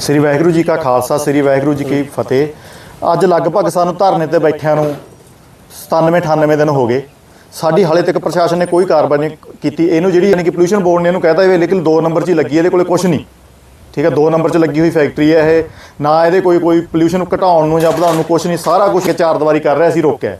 ਸ੍ਰੀ ਵਾਹਿਗੁਰੂ ਜੀ ਕਾ ਖਾਲਸਾ, ਸ੍ਰੀ ਵਾਹਿਗੁਰੂ ਜੀ ਕੀ ਫਤਿਹ। ਅੱਜ ਲਗਭਗ ਸਾਨੂੰ ਧਰਨੇ ਤੇ ਬੈਠਿਆਂ ਨੂੰ 97 98 ਦਿਨ ਹੋ ਗਏ। ਸਾਡੀ ਹਾਲੇ ਤੱਕ ਪ੍ਰਸ਼ਾਸਨ ਨੇ ਕੋਈ ਕਾਰਵਾਈ ਨਹੀਂ ਕੀਤੀ। ਇਹਨੂੰ ਜਿਹੜੀ ਯਾਨੀ ਕਿ ਪੋਲੂਸ਼ਨ ਬੋਰਡ ਨੇ ਇਹਨੂੰ ਕਹਿਤਾ ਵੀ ਲੇਕਿਨ 2 ਨੰਬਰ 'ਚ ਹੀ ਲੱਗੀ, ਇਹਦੇ ਕੋਲੇ ਕੁਝ ਨਹੀਂ। ਠੀਕ ਹੈ 2 ਨੰਬਰ 'ਚ ਲੱਗੀ ਹੋਈ ਫੈਕਟਰੀ ਹੈ ਇਹ। ਨਾ ਇਹਦੇ ਕੋਈ ਕੋਈ ਪੋਲੂਸ਼ਨ ਘਟਾਉਣ ਨੂੰ ਜਾਂ ਵਧਾਉਣ ਨੂੰ ਕੁਝ ਨਹੀਂ। ਸਾਰਾ ਕੁਝ ਚਾਰ ਦੀਵਾਰੀ ਕਰ ਰਿਹਾ, ਅਸੀਂ ਰੋਕਿਆ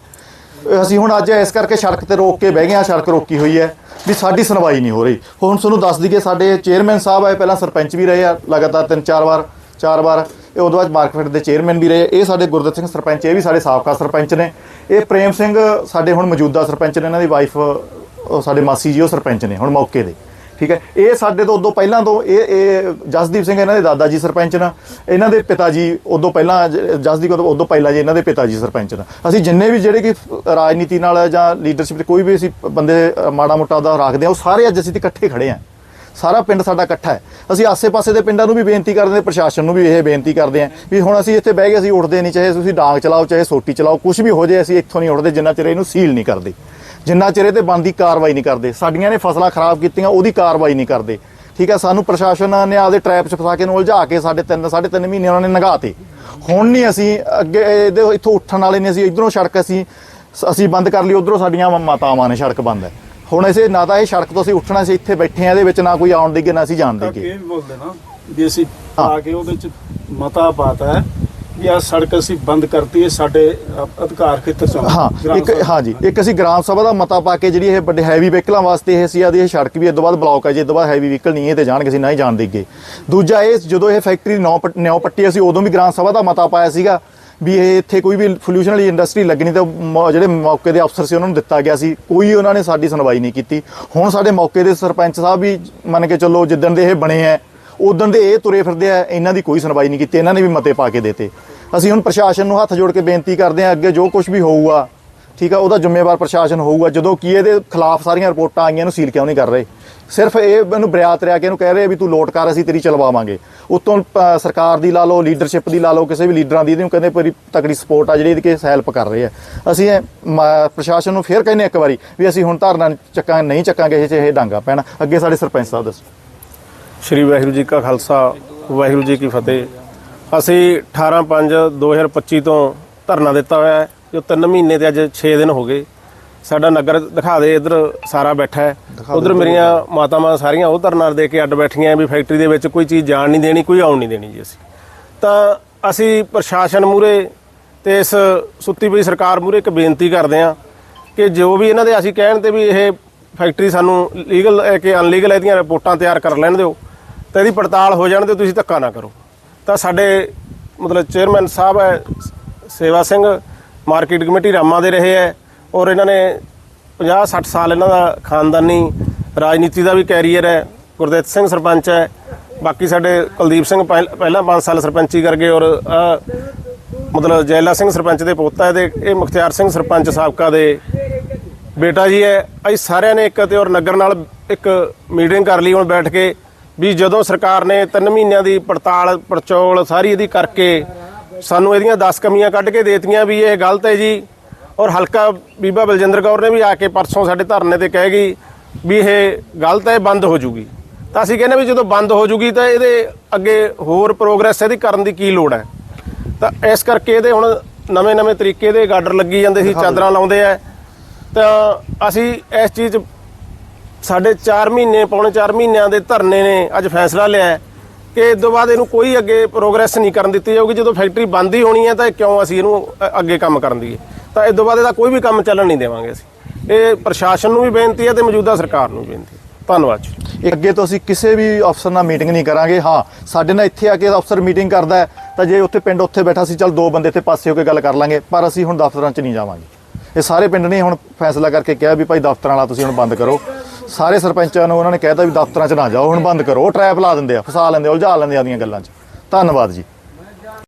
ਅਸੀਂ ਹੁਣ ਅੱਜ ਇਸ ਕਰਕੇ ਸੜਕ ਤੇ ਰੋਕ ਕੇ ਬਹਿ ਗਏ ਹਾਂ, ਸੜਕ ਰੋਕੀ ਹੋਈ ਹੈ ਵੀ ਸਾਡੀ ਸੁਣਵਾਈ ਨਹੀਂ ਹੋ ਰਹੀ। ਹੁਣ ਤੁਹਾਨੂੰ ਦੱਸ ਦਈਏ, ਸਾਡੇ ਚੇਅਰਮੈਨ ਸਾਹਿਬ ਆਏ, ਪਹਿਲਾਂ ਸਰਪੰਚ ਵੀ ਰਹੇ ਆ, ਲਗਾਤਾਰ ਤਿੰਨ ਚਾਰ ਵਾਰ ਚਾਰ ਵਾਰ। ਇਹ ਉਦੋਂ ਬਾਅਦ ਮਾਰਕੀਟ ਦੇ ਚੇਅਰਮੈਨ ਵੀ ਰਹੇ ਇਹ ਸਾਡੇ ਗੁਰਦਤ ਸਿੰਘ ਸਰਪੰਚ, ਇਹ ਵੀ ਸਾਡੇ ਸਾਬਕਾ ਸਰਪੰਚ ਨੇ। ਇਹ ਪ੍ਰੇਮ ਸਿੰਘ ਸਾਡੇ ਹੁਣ ਮੌਜੂਦਾ ਸਰਪੰਚ ਨੇ, ਇਹਨਾਂ ਦੀ ਵਾਈਫ ਸਾਡੇ ਮਾਸੀ ਜੀ, ਉਹ ਸਰਪੰਚ ਨੇ ਹੁਣ ਮੌਕੇ ਦੇ ਠੀਕ ਹੈ? ਇਹ ਸਾਡੇ ਤੋਂ ਉਦੋਂ ਪਹਿਲਾਂ ਤੋਂ ਇਹ ਇਹ ਜਸਦੀਪ ਸਿੰਘ ਇਹਨਾਂ ਦੇ ਦਾਦਾ ਜੀ ਸਰਪੰਚ ਨਾ। ਇਹਨਾਂ ਦੇ ਪਿਤਾ ਜੀ ਉਦੋਂ ਪਹਿਲਾਂ ਜਸਦੀਪ ਤੋਂ ਉਦੋਂ ਪਹਿਲਾਂ ਜੀ ਇਹਨਾਂ ਦੇ ਪਿਤਾ ਜੀ ਸਰਪੰਚ ਨੇ। ਅਸੀਂ ਜਿੰਨੇ ਵੀ ਜਿਹੜੇ ਕਿ ਰਾਜਨੀਤੀ ਨਾਲ ਜਾਂ ਲੀਡਰਸ਼ਿਪ ਤੇ ਕੋਈ ਵੀ ਅਸੀਂ ਬੰਦੇ ਮਾੜਾ ਮੋਟਾ ਦਾ ਰੱਖਦੇ ਆ ਉਹ ਸਾਰੇ ਅੱਜ ਅਸੀਂ ਤੇ ਇਕੱਠੇ ਖੜੇ ਆ ਸਾਰਾ ਪਿੰਡ ਸਾਡਾ ਇਕੱਠਾ ਹੈ। ਅਸੀਂ ਆਸੇ-ਪਾਸੇ ਦੇ ਪਿੰਡਾਂ ਨੂੰ ਵੀ ਬੇਨਤੀ ਕਰਦੇ ਹਾਂ, ਪ੍ਰਸ਼ਾਸਨ ਨੂੰ ਵੀ ਇਹ ਬੇਨਤੀ ਕਰਦੇ ਹਾਂ ਵੀ ਹੁਣ ਅਸੀਂ ਇੱਥੇ ਬਹਿ ਕੇ ਅਸੀਂ ਉੱਠਦੇ ਨਹੀਂ, ਚਾਹੇ ਤੁਸੀਂ ਡਾਂਗ ਚਲਾਓ, ਚਾਹੇ ਸੋਟੀ ਚਲਾਓ ਕੁਝ ਵੀ ਹੋ ਜਾਏ, ਅਸੀਂ ਇੱਥੋਂ ਨਹੀਂ ਉੱਠਦੇ, ਜਿੰਨਾ ਚਿਰ ਇਹਨੂੰ ਸੀਲ ਨਹੀਂ ਕਰਦੇ। ਜਿੰਨਾ ਚਿਰ ਇਹ ਤੇ ਬੰਦੀ ਕਾਰਵਾਈ ਨਹੀਂ ਕਰਦੇ ਸਾਡੀਆਂ ਨੇ ਫਸਲਾਂ ਖਰਾਬ ਕੀਤੀਆਂ ਉਹਦੀ ਕਾਰਵਾਈ ਨਹੀਂ ਕਰਦੇ। ਠੀਕ ਹੈ ਸਾਨੂੰ ਪ੍ਰਸ਼ਾਸਨ ਨੇ ਆਪਦੇ ਟ੍ਰੈਪ 'ਚ ਫਸਾ ਕੇ ਨੂੰ ਉਲਝਾ ਕੇ ਸਾਡੇ ਤਿੰਨ ਸਾਢੇ ਤਿੰਨ ਮਹੀਨੇ ਉਹਨਾਂ ਨੇ ਨਗਾਤੇ। ਹੁਣ ਨਹੀਂ ਅਸੀਂ ਅੱਗੇ ਇਹਦੇ ਇੱਥੋਂ ਉੱਠਣ ਵਾਲੇ ਨੇ ਅਸੀਂ ਇਧਰੋਂ ਸੜਕ ਅਸੀਂ ਅਸੀਂ ਬੰਦ ਕਰ ਲਈ ਉਧਰੋਂ ਸਾਡੀਆਂ ਮਾਤਾਵਾਂ ਨੇ ਸੜਕ ਬੰਦ। ਹੈ ਹੁਣ ਇਸੇ ਨਾ ਤਾਂ ਇਹ ਸੜਕ ਤੋਂ ਅਸੀਂ ਉੱਠਣਾ ਸੀ ਇੱਥੇ ਬੈਠੇ ਆ ਇਹਦੇ ਵਿੱਚ ਨਾ ਕੋਈ ਆਉਣ ਦੇਗੇ ਨਾ ਅਸੀਂ ਜਾਣ ਦੇਗੇ। ਇਹ ਬੋਲਦੇ ਨਾ ਵੀ ਅਸੀਂ ਆ ਕੇ ਉਹਦੇ ਚ ਮਤਾ ਪਾਤਾ ਹੈ ਵੀ ਆ ਸੜਕ ਅਸੀਂ ਬੰਦ ਕਰਤੀ ਹੈ ਸਾਡੇ ਅਧਿਕਾਰ ਖੇਤਰ ਚ ਆਉਂਦੀ। ਹਾਂ ਗ੍ਰਾਮ ਇੱਕ ਸਭਾ। ਹਾਂ ਜੀ ਇੱਕ ਅਸੀਂ ਗ੍ਰਾਮ ਸਭਾ ਦਾ ਮਤਾ ਪਾ ਕੇ ਜਿਹੜੀ ਇਹ ਵੱਡੇ ਹੈਵੀ ਵਹੀਕਲਾਂ ਵਾਸਤੇ ਇਹ ਸੀ ਆਦੀ ਇਹ ਸੜਕ ਵੀ ਇਹ ਤੋਂ ਬਾਅਦ ਬਲੌਕ ਹੈ ਜੀ ਇਹ ਤੋਂ ਬਾਅਦ ਹੈਵੀ ਵਹੀਕਲ ਨਹੀਂ ਇਹ ਤੇ ਜਾਣਗੇ ਅਸੀਂ ਨਾ ਹੀ ਜਾਣ ਦੇਗੇ ਦੂਜਾ ਇਹ ਜਦੋਂ ਇਹ ਫੈਕਟਰੀ ਨੌ ਪੱਟ- ਪੱਟੀ ਅਸੀਂ ਉਦੋਂ ਵੀ ਗ੍ਰਾਮ ਸਭਾ ਦਾ ਮਤਾ ਪਾਇਆ ਸੀਗਾ ਵੀ ਇਹ ਇੱਥੇ ਕੋਈ ਵੀ ਪੋਲੂਸ਼ਨ ਵਾਲੀ ਇੰਡਸਟਰੀ ਲੱਗਣੀ ਤਾਂ ਮੌ- ਜਿਹੜੇ ਮੌਕੇ ਦੇ ਅਫਸਰ ਸੀ ਉਹਨਾਂ ਨੂੰ ਦਿੱਤਾ ਗਿਆ ਸੀ ਕੋਈ ਉਹਨਾਂ ਨੇ ਸਾਡੀ ਸੁਣਵਾਈ ਨਹੀਂ ਕੀਤੀ ਹੁਣ ਸਾਡੇ ਮੌਕੇ ਦੇ ਸਰਪੰਚ ਸਾਹਿਬ ਵੀ ਮੰਨ ਕੇ ਚੱਲੋ ਜਿੱਦਣ ਦੇ ਇਹ ਬਣੇ ਐ ਉਦੋਂ ਦੇ ਇਹ ਤੁਰੇ ਫਿਰਦੇ ਆ, ਇਹਨਾਂ ਦੀ ਕੋਈ ਸੁਣਵਾਈ ਨਹੀਂ ਕੀਤੀ, ਇਹਨਾਂ ਨੇ ਵੀ ਮਤੇ ਪਾ ਕੇ ਦਿੱਤੇ। ਅਸੀਂ ਹੁਣ ਪ੍ਰਸ਼ਾਸਨ ਨੂੰ ਹੱਥ ਜੋੜ ਕੇ ਬੇਨਤੀ ਕਰਦੇ ਹਾਂ, ਅੱਗੇ ਜੋ ਕੁਝ ਵੀ ਹੋਊਗਾ, ਠੀਕ ਆ, ਉਹਦਾ ਜ਼ਿੰਮੇਵਾਰ ਪ੍ਰਸ਼ਾਸਨ ਹੋਊਗਾ। ਜਦੋਂ ਕੀ ਇਹਦੇ ਖਿਲਾਫ ਸਾਰੀਆਂ ਰਿਪੋਰਟਾਂ ਆਈਆਂ ਨੂੰ ਸੀਲ ਕਿਉਂ ਨਹੀਂ ਕਰ ਰਹੇ? ਸਿਰਫ ਇਹ ਮੈਨੂੰ ਬਰਿਆਤ ਰਿਆ ਕੇ ਇਹਨੂੰ ਕਹਿ ਰਹੇ ਵੀ ਤੂੰ ਲੋਟ ਕਰ, ਅਸੀਂ ਤੇਰੀ ਚਲਵਾਵਾਂਗੇ। ਉਤੋਂ ਸਰਕਾਰ ਦੀ ਲਾ ਲਓ ਲੀਡਰਸ਼ਿਪ ਦੀ ਲਾ ਲਓ, ਕਿਸੇ ਵੀ ਲੀਡਰਾਂ ਦੀ, ਇਹਨੂੰ ਕਹਿੰਦੇ ਪੂਰੀ ਤਕੜੀ ਸਪੋਰਟ ਆ ਜਿਹੜੀ ਇਹਦੀ ਕਿ ਹੈਲਪ ਕਰ ਰਹੇ ਆ। ਅਸੀਂ ਇਹ ਪ੍ਰਸ਼ਾਸਨ ਨੂੰ ਫੇਰ ਕਹਿੰਦੇ ਇੱਕ ਵਾਰੀ ਵੀ ਅਸੀਂ ਹੁਣ ਧਰਨਾ ਚੱਕਾਂ ਨਹੀਂ ਚੱਕਾਂਗੇ, ਇਹ 'ਚ ਇਹ ਡਾਂਗਾ ਪੈਣਾ। ਅੱਗੇ ਸਾਡੇ ਸਰਪੰਚ ਸਾਹਿਬ ਦੱਸੋ। ਸ਼੍ਰੀ ਵਾਹਿਗੁਰੂ ਜੀ ਕਾ ਖਾਲਸਾ ਵਾਹਿਗੁਰੂ ਜੀ ਕੀ ਫਤਿਹ। ਅਸੀਂ 18/5/2025 ਤੋਂ ਧਰਨਾ ਦਿੱਤਾ ਹੋਇਆ ਹੈ ਜੋ 3 ਮਹੀਨੇ ਤੇ ਅੱਜ 6 ਦਿਨ ਹੋ ਗਏ। ਸਾਡਾ ਨਗਰ ਦਿਖਾ ਦੇ ਇਧਰ ਸਾਰਾ ਬੈਠਾ ਹੈ। ਉਧਰ ਮੇਰੀਆਂ ਮਾਤਾਵਾਂ ਸਾਰੀਆਂ ਉਹ ਧਰਨਾ ਦੇ ਕੇ ਅੱਡ ਬੈਠੀਆਂ ਵੀ ਫੈਕਟਰੀ ਦੇ ਵਿੱਚ ਕੋਈ ਚੀਜ਼ ਜਾਣ ਨਹੀਂ ਦੇਣੀ ਕੋਈ ਆਉਣ ਨਹੀਂ ਦੇਣੀ ਜੀ ਅਸੀਂ। ਤਾਂ ਅਸੀਂ ਪ੍ਰਸ਼ਾਸਨ ਮੂਰੇ ਤੇ ਇਸ ਸੁੱਤੀ ਪਈ ਸਰਕਾਰ ਮੂਰੇ ਇੱਕ ਬੇਨਤੀ ਕਰਦੇ ਹਾਂ ਕਿ ਜੋ ਵੀ ਇਹਨਾਂ ਦੇ ਅਸੀਂ ਕਹਿਣ ਤੇ ਵੀ ਇਹ ਫੈਕਟਰੀ ਸਾਨੂੰ ਲੀਗਲ ਕਿ ਅਨਲੀਗਲ ਇਹਦੀਆਂ ਰਿਪੋਰਟਾਂ ਤਿਆਰ ਕਰ ਲੈਣ ਦਿਓ। ਤਾਂ ਇਹਦੀ ਪੜਤਾਲ ਹੋ ਜਾਣ ਦਿਓ ਤੁਸੀਂ ਧੱਕਾ ਨਾ ਕਰੋ। ਤਾਂ ਸਾਡੇ ਮਤਲਬ ਚੇਅਰਮੈਨ ਸਾਹਿਬ ਹੈ, ਸੇਵਾ ਸਿੰਘ, ਮਾਰਕੀਟ ਕਮੇਟੀ ਰਾਮਾ ਦੇ ਰਹੇ ਹੈ ਔਰ ਇਹਨਾਂ ਨੇ 50 60 ਸਾਲ ਇਹਨਾਂ ਦਾ ਖਾਨਦਾਨੀ, ਰਾਜਨੀਤੀ ਦਾ ਵੀ ਕੈਰੀਅਰ ਹੈ, ਗੁਰਦੇਵ ਸਿੰਘ ਸਰਪੰਚ ਹੈ, ਬਾਕੀ ਸਾਡੇ ਕੁਲਦੀਪ ਸਿੰਘ ਪਹਿਲ- ਪਹਿਲਾਂ 5 ਸਾਲ ਸਰਪੰਚੀ ਕਰ ਗਏ ਔਰ ਮਤਲਬ ਜੈਲਾ ਸਿੰਘ ਸਰਪੰਚ ਦੇ ਪੋਤਾ ਹੈ ਤੇ ਇਹ ਮੁਖਤਿਆਰ ਸਿੰਘ ਸਰਪੰਚ ਸਾਬਕਾ ਦੇ ਬੇਟਾ ਜੀ ਹੈ। ਅਸੀਂ ਸਾਰਿਆਂ ਨੇ ਇੱਕ ਤੇ ਔਰ ਨਗਰ ਨਾਲ ਇੱਕ ਮੀਟਿੰਗ ਕਰ ਲਈ, ਹੁਣ ਬੈਠ ਕੇ ਵੀ ਜਦੋਂ ਸਰਕਾਰ ਨੇ 3 ਮਹੀਨਿਆਂ ਦੀ ਪੜਤਾਲ ਪੜਚੋਲ ਸਾਰੀ ਇਹਦੀ ਕਰਕੇ ਸਾਨੂੰ ਇਹਦੀਆਂ 10 ਕਮੀਆਂ ਕੱਢ ਕੇ ਦੇਤੀਆਂ ਵੀ ਇਹ ਗਲਤ ਹੈ ਜੀ। ਔਰ ਹਲਕਾ ਬੀਬਾ ਬਲਜਿੰਦਰ ਕੌਰ ਨੇ ਵੀ ਆ ਕੇ ਪਰਸੋਂ ਸਾਡੇ ਧਰਨੇ ਤੇ ਕਹਿ ਗਈ ਵੀ ਇਹ ਗਲਤ ਹੈ ਬੰਦ ਹੋ ਜੂਗੀ। ਤਾਂ ਅਸੀਂ ਕਹਿੰਦੇ ਵੀ ਜਦੋਂ ਬੰਦ ਹੋ ਜੂਗੀ ਤਾਂ ਇਹਦੇ ਅੱਗੇ ਹੋਰ ਪ੍ਰੋਗਰੈਸ ਇਹਦੀ ਕਰਨ ਦੀ ਕੀ ਲੋੜ ਹੈ? ਤਾਂ ਇਸ ਕਰਕੇ ਇਹਦੇ ਹੁਣ ਨਵੇਂ ਨਵੇਂ ਤਰੀਕੇ ਦੇ ਗਾਡਰ ਲੱਗੀ ਜਾਂਦੇ ਸੀ ਚਾਦਰਾਂ ਲਾਉਂਦੇ ਆ। ਤਾਂ ਅਸੀਂ ਇਸ ਚੀਜ਼ ਸਾਡੇ 4 ਮਹੀਨੇ, ਪੌਣੇ 4 ਮਹੀਨਿਆਂ ਦੇ ਧਰਨੇ ਨੇ, ਅੱਜ ਫੈਸਲਾ ਲਿਆ ਕਿ ਇਸ ਤੋਂ ਬਾਅਦ ਇਹਨੂੰ ਕੋਈ ਅੱਗੇ ਪ੍ਰੋਗਰੈਸ ਨਹੀਂ ਕਰਨ ਦਿੱਤੀ ਜਾਊਗੀ। ਜਦੋਂ ਫੈਕਟਰੀ ਬੰਦ ਹੀ ਹੋਣੀ ਹੈ ਤਾਂ ਕਿਉਂ ਅਸੀਂ ਇਹਨੂੰ ਅੱਗੇ ਕੰਮ ਕਰਨ ਦਈਏ ਤਾਂ ਇਸ ਤੋਂ ਬਾਅਦ ਇਹਦਾ ਕੋਈ ਵੀ ਕੰਮ ਚੱਲਣ ਨਹੀਂ ਦੇਵਾਂਗੇ ਅਸੀਂ। ਇਹ ਪ੍ਰਸ਼ਾਸਨ ਨੂੰ ਵੀ ਬੇਨਤੀ ਹੈ ਤੇ ਮੌਜੂਦਾ ਸਰਕਾਰ ਨੂੰ ਵੀ ਬੇਨਤੀ ਧੰਨਵਾਦ ਜੀ। ਇਹ ਅੱਗੇ ਤੋਂ ਅਸੀਂ ਕਿਸੇ ਵੀ ਅਫਸਰ ਨਾਲ ਮੀਟਿੰਗ ਨਹੀਂ ਕਰਾਂਗੇ। ਹਾਂ, ਸਾਡੇ ਨਾਲ ਇੱਥੇ ਆ ਕੇ ਅਫਸਰ ਮੀਟਿੰਗ ਕਰਦਾ ਤਾਂ ਜੇ ਉੱਥੇ ਪਿੰਡ ਉੱਥੇ ਬੈਠਾ ਸੀ, ਚੱਲ ਦੋ ਬੰਦੇ ਇੱਥੇ ਪਾਸੇ ਹੋ ਕੇ ਗੱਲ ਕਰ ਲਾਂਗੇ, ਪਰ ਅਸੀਂ ਹੁਣ ਦਫ਼ਤਰਾਂ 'ਚ ਨਹੀਂ ਜਾਵਾਂਗੇ। ਇਹ ਸਾਰੇ ਪਿੰਡ ਨੇ ਹੁਣ ਫੈਸਲਾ ਕਰਕੇ ਕਿਹਾ ਵੀ ਭਾਈ ਦਫ਼ਤਰਾਂ ਵਾਲਾ ਤੁਸੀਂ ਹੁਣ ਬੰਦ ਕਰੋ। ਸਾਰੇ ਸਰਪੰਚਾਂ ਨੂੰ ਉਹਨਾਂ ਨੇ ਕਹਿਤਾ ਵੀ ਦਫ਼ਤਰਾਂ 'ਚ ਨਾ ਜਾਓ ਹੁਣ ਬੰਦ ਕਰੋ। ਉਹ ਟਰੈਪ ਲਾ ਦਿੰਦੇ ਆ ਫਸਾ ਲੈਂਦੇ ਆ, ਉਲਝਾ ਲੈਂਦੇ ਆ ਉਹਦੀਆਂ ਗੱਲਾਂ 'ਚ। ਧੰਨਵਾਦ ਜੀ।